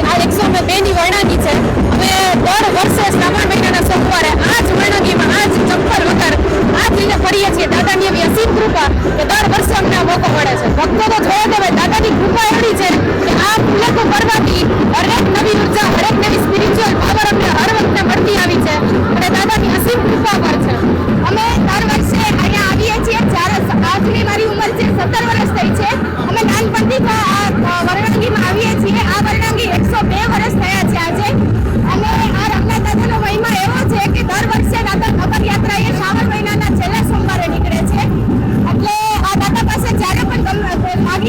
બેની વર્ણાગી છે. અમે દર વર્ષે શ્રાવણ મહિનાના સોમવારે આ જ વર્ણાગીમાં આ જ ચંપલ વગર આ જ રીતે ફરીએ છીએ. દાદાની એવી અસીમ કૃપા કે દર વર્ષે અમને આ મોકો મળે છે. ભક્તો તો જોવા દેવે દાદાની કૃપા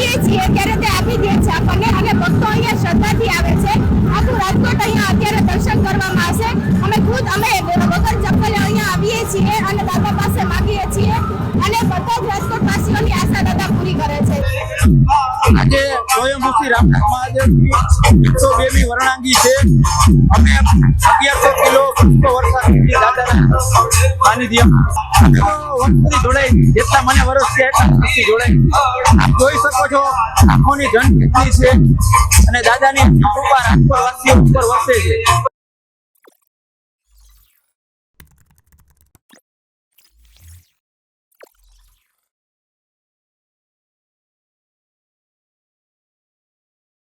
માગીએ છીએ ત્યારે તે આવે છે. આખું રાજકોટ અહીંયા દર્શન કરવામાં આવશે. અમે ખુદ, અમે વગર આવીએ છીએ અને દાદા પાસે માગીએ છીએ. અને બધા જ આશા દાદા પૂરી કરે છે. વર્ણાંગી છે. અમે અગિયારસો કિલો વર્ષાથી દાદાના વર્ષથી જોડાઈ જેટલા મને વર્ષ છે જોડાઈ જોઈ શકો છો, આંખોની જન કેટલી છે. અને દાદાની કૃપા રાજકોટ ઉપર વરસે છે.